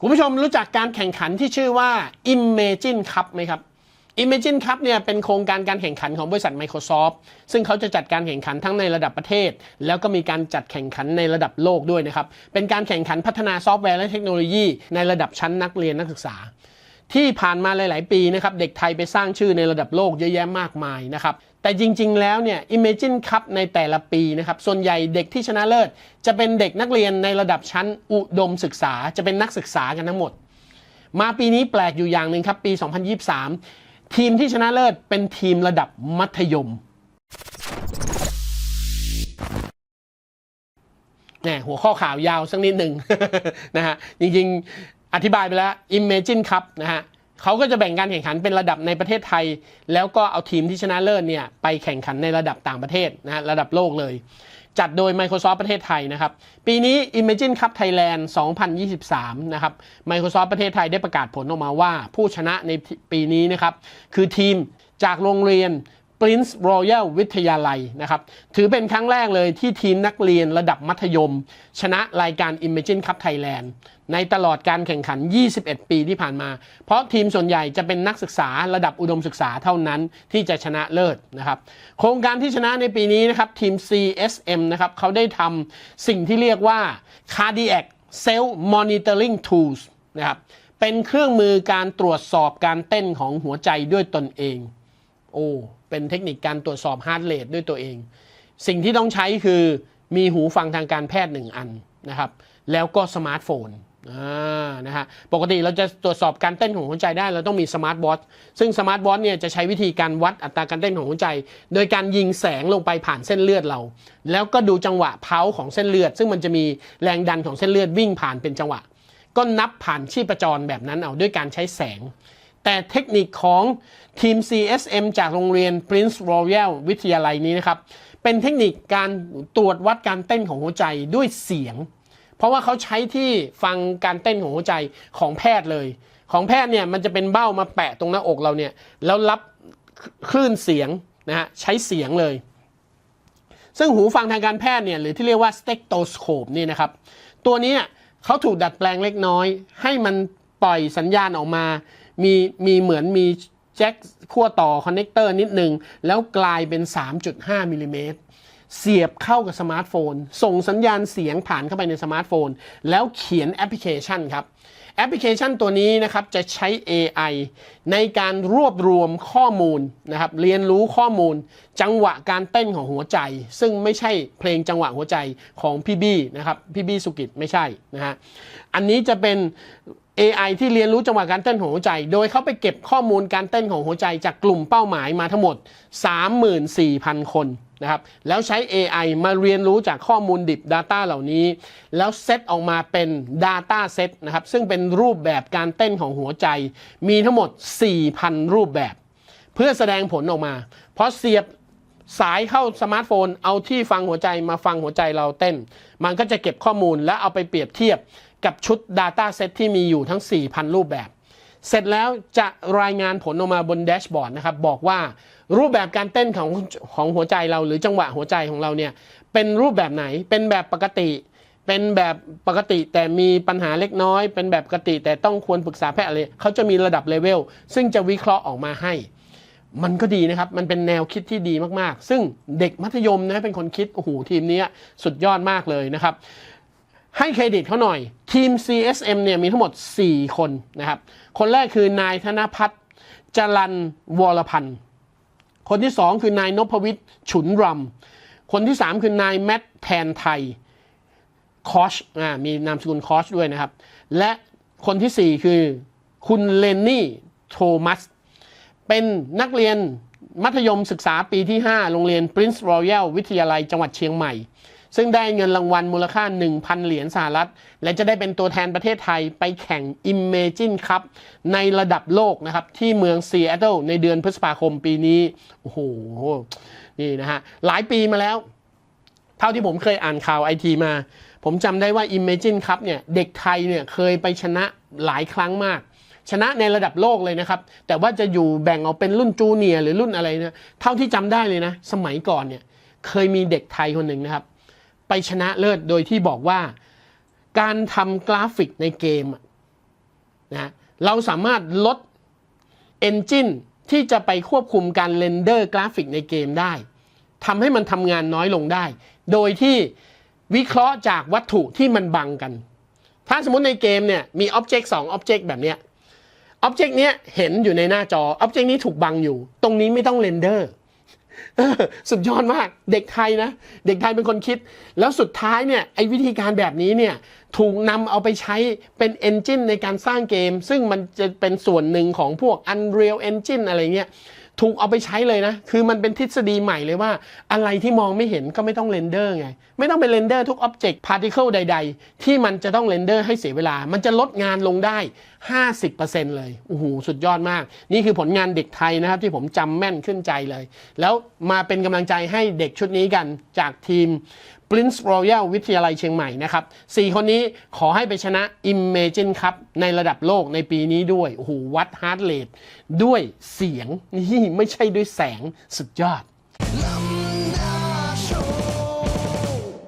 คุณผู้ชมรู้จักการแข่งขันที่ชื่อว่า Imagine Cup ไหมครับ Imagine Cup เนี่ยเป็นโครงการการแข่งขันของบริษัท Microsoft ซึ่งเขาจะจัดการแข่งขันทั้งในระดับประเทศ แล้วก็มีการจัดแข่งขันในระดับโลกด้วยนะครับ เป็นการแข่งขันพัฒนาซอฟต์แวร์และเทคโนโลยีในระดับชั้นนักเรียนนักศึกษา ที่ผ่านมาหลาย ๆ ปีนะครับเด็กไทยไปสร้างชื่อในระดับโลกเยอะแยะมากมายนะครับแต่จริง ๆ แล้วเนี่ย Imagine Cup ในแต่ละปีนะครับส่วนใหญ่เด็กที่ชนะเลิศ จะเป็นเด็กนักเรียนในระดับชั้นอุดมศึกษาจะเป็นนักศึกษากันทั้งหมด มาปีนี้แปลกอยู่อย่างหนึ่งครับปี 2023 ทีมที่ชนะเลิศเป็นทีมระดับมัธยมเนี่ยหัวข้อข่าวยาวสักนิดหนึ่งนะฮะจริงๆ อธิบายไปแล้ว Imagine Cup นะฮะเขาก็จะแบ่งการแข่งขันเป็นระดับในประเทศไทย แล้วก็เอาทีมที่ชนะเลิศเนี่ยไปแข่งขันในระดับต่างประเทศนะฮะระดับโลกเลย จัดโดย Microsoft ประเทศไทยนะครับ ปีนี้ Imagine Cup Thailand 2023 นะครับ Microsoft ประเทศไทยได้ประกาศผลออกมาว่า ผู้ชนะในปีนี้นะครับ คือทีมจากโรงเรียน Prince Royal วิทยาลัยนะครับ ถือเป็นครั้งแรกเลยที่ทีมนักเรียนระดับมัธยม ชนะรายการ Imagine Cup Thailand ในตลอดการแข่งขัน 21 ปีที่ผ่านมา เพราะทีมส่วนใหญ่จะเป็นนักศึกษาระดับอุดมศึกษาเท่านั้นที่จะชนะเลิศนะครับ โครงการที่ชนะในปีนี้นะครับทีม CSM นะครับเขาได้ทำสิ่งที่เรียกว่า Cardiac Cell Monitoring Tools นะครับเป็นเครื่องมือการตรวจสอบการเต้นของหัวใจด้วยตนเอง โอ้เป็นเทคนิคการตรวจสอบฮาร์ดเรทด้วยตัวเอง สิ่งที่ต้องใช้คือมีหูฟังทางการแพทย์หนึ่งอันนะครับแล้วก็สมาร์ทโฟนนะฮะปกติเราจะตรวจสอบการเต้นของหัวใจได้ เราต้องมีสมาร์ทวอทซึ่งสมาร์ทวอทเนี่ยจะใช้วิธีการวัดอัตราการเต้นของหัวใจ โดยการยิงแสงลงไปผ่านเส้นเลือดเรา แล้วก็ดูจังหวะเพาของเส้นเลือด ซึ่งมันจะมีแรงดันของเส้นเลือดวิ่งผ่านเป็นจังหวะ ก็นับผ่านชีพจรแบบนั้นเอาด้วยการใช้แสง แต่เทคนิคของทีม CSM จากโรงเรียน Prince Royal วิทยาลัยนี้นะครับ เป็นเทคนิคการตรวจวัดการเต้นของหัวใจด้วยเสียง เพราะว่าเขาใช้ที่ฟังการเต้นของหัวใจของแพทย์เลย ของแพทย์เนี่ยมันจะเป็นเบ้ามาแปะตรงหน้าอกเราเนี่ยแล้วรับคลื่นเสียงนะฮะใช้เสียงเลย ซึ่งหูฟังทางการแพทย์เนี่ยหรือที่เรียกว่า stethoscope นี่นะครับ ตัวนี้เขาถูกดัดแปลงเล็กน้อย ให้มันปล่อยสัญญาณออกมา มีมีเหมือนมีแจ็คขั้วต่อคอนเนคเตอร์นิดนึง แล้วกลายเป็น 3.5มิลลิเมตร เสียบเข้ากับสมาร์ทโฟน ส่งสัญญาณเสียงผ่านเข้าไปในสมาร์ทโฟน แล้วเขียนแอปพลิเคชันครับแอปพลิเคชันตัวนี้นะครับจะใช้ AI ในการรวบรวมข้อมูลนะครับเรียนรู้ข้อมูล จังหวะการเต้นของหัวใจ ซึ่งไม่ใช่เพลงจังหวะหัวใจของพี่บี้นะครับพี่บี้สุกิจไม่ใช่นะฮะอันนี้จะเป็น AI ที่เรียนรู้จังหวะการเต้นของหัวใจ โดยเขาไปเก็บข้อมูลการเต้นของหัวใจจากกลุ่มเป้าหมายมาทั้งหมด 34,000 คน นะครับแล้วใช้ AI มาเรียนรู้จากข้อมูลดิบ Data เหล่านี้ แล้วเซตออกมาเป็น Data Set นะครับซึ่งเป็นรูปแบบการเต้นของหัวใจ มีทั้งหมด 4,000 รูปแบบ เพื่อแสดงผลออกมา เพราะเสียบสายเข้าสมาร์ทโฟน เอาที่ฟังหัวใจมาฟังหัวใจเราเต้น มันก็จะเก็บข้อมูลแล้วเอาไปเปรียบเทียบกับชุด Data Set ที่มีอยู่ทั้ง 4,000 รูปแบบ เสร็จแล้วจะรายงานผลออกมาบนแดชบอร์ดนะครับ บอกว่ารูปแบบการเต้นของของหัวใจเราหรือจังหวะหัวใจของเราเนี่ยเป็นรูปแบบไหนเป็นแบบปกติ เป็นแบบปกติแต่มีปัญหาเล็กน้อย เป็นแบบปกติแต่ต้องควรปรึกษาแพทย์อะไรเขาจะมีระดับเลเวลซึ่งจะวิเคราะห์ออกมาให้ มันก็ดีนะครับ มันเป็นแนวคิดที่ดีมากๆ ซึ่งเด็กมัธยมนะเป็นคนคิดโอ้โหทีมนี้สุดยอดมากเลยนะครับ ให้เครดิตเขาหน่อย ทีม CSM เนี่ยมีทั้งหมด 4 คนนะครับ คนแรกคือนายธนพัฒน์จรันวรพันธ์ คนที่ 2 คือนายนพวิทย์ฉุนรำ คนที่ 3 คือนายแมทแทนไทยคอชมีนามสกุลคอชด้วยนะครับ และคนทีสี่4 คือคุณเลนนี่โทมัส เป็นนักเรียนมัธยมศึกษาปีที่ 5 โรงเรียน Prince Royal วิทยาลัยจังหวัดเชียงใหม่ ซึ่งได้เงินรางวัลมูลค่า 1,000 เหรียญสหรัฐ และจะได้เป็นตัวแทนประเทศไทยไปแข่ง Imagine Cup ในระดับโลกนะครับ ที่เมืองซีแอตเทิลในเดือนพฤษภาคมปีนี้ โอ้โห นี่นะฮะ หลายปีมาแล้ว เท่าที่ผมเคยอ่านข่าวไอทีมา ผมจำได้ว่า Imagine Cup เนี่ย เด็กไทยเนี่ยเคยไปชนะหลายครั้งมากชนะในระดับโลกเลยนะครับ แต่ว่าจะอยู่แบ่งออกเป็นรุ่นจูเนียร์หรือรุ่นอะไรเนี่ยเท่าที่จำได้เลยนะ สมัยก่อนเนี่ย เคยมีเด็กไทยคนหนึ่งนะครับ ไปชนะเลิศโดยที่บอกว่า การทำกราฟิกในเกมนะเราสามารถลด Engine ที่จะไปควบคุมการเรนเดอร์กราฟิกในเกมได้ทำให้มันทำงานน้อยลงได้ โดยที่วิเคราะห์จากวัตถุที่มันบังกัน ถ้าสมมติในเกมเนี่ยมี Object 2 Object แบบเนี้ย Object เนี้ยเห็นอยู่ในหน้าจอ Object นี้ถูกบังอยู่ ตรงนี้ไม่ต้องเรนเดอร์ สุดยอดมาก เด็กไทยนะ เด็กไทยเป็นคนคิด แล้วสุดท้ายเนี่ยไอ้วิธีการแบบนี้เนี่ยถูกนำเอาไปใช้เป็นเอนจินในการสร้างเกม ซึ่งมันจะเป็นส่วนหนึ่งของพวก Unreal Engine อะไรเงี้ย ถูกเอาไปใช้เลยนะ คือมันเป็นทฤษฎีใหม่เลยว่า อะไรที่มองไม่เห็นก็ไม่ต้องเรนเดอร์ไง ไม่ต้องไปเรนเดอร์ทุก Object Particle ใด ๆ ที่มันจะต้องเรนเดอร์ให้เสียเวลา มันจะลดงานลงได้ 50%เลย โอ้โห สุดยอดมาก นี่คือผลงานเด็กไทยนะครับ ที่ผมจำแม่นขึ้นใจเลย แล้วมาเป็นกำลังใจให้เด็กชุดนี้กันจากทีม Prince Royal วิทยาลัยเชียงใหม่นะครับ4คนนี้ขอให้ไปชนะ Imagine ครับในระดับโลกในปีนี้ด้วยโอ้โหวัดฮาร์ดเรทด้วยเสียงนี่ไม่ใช่ด้วยแสงสุดยอด Love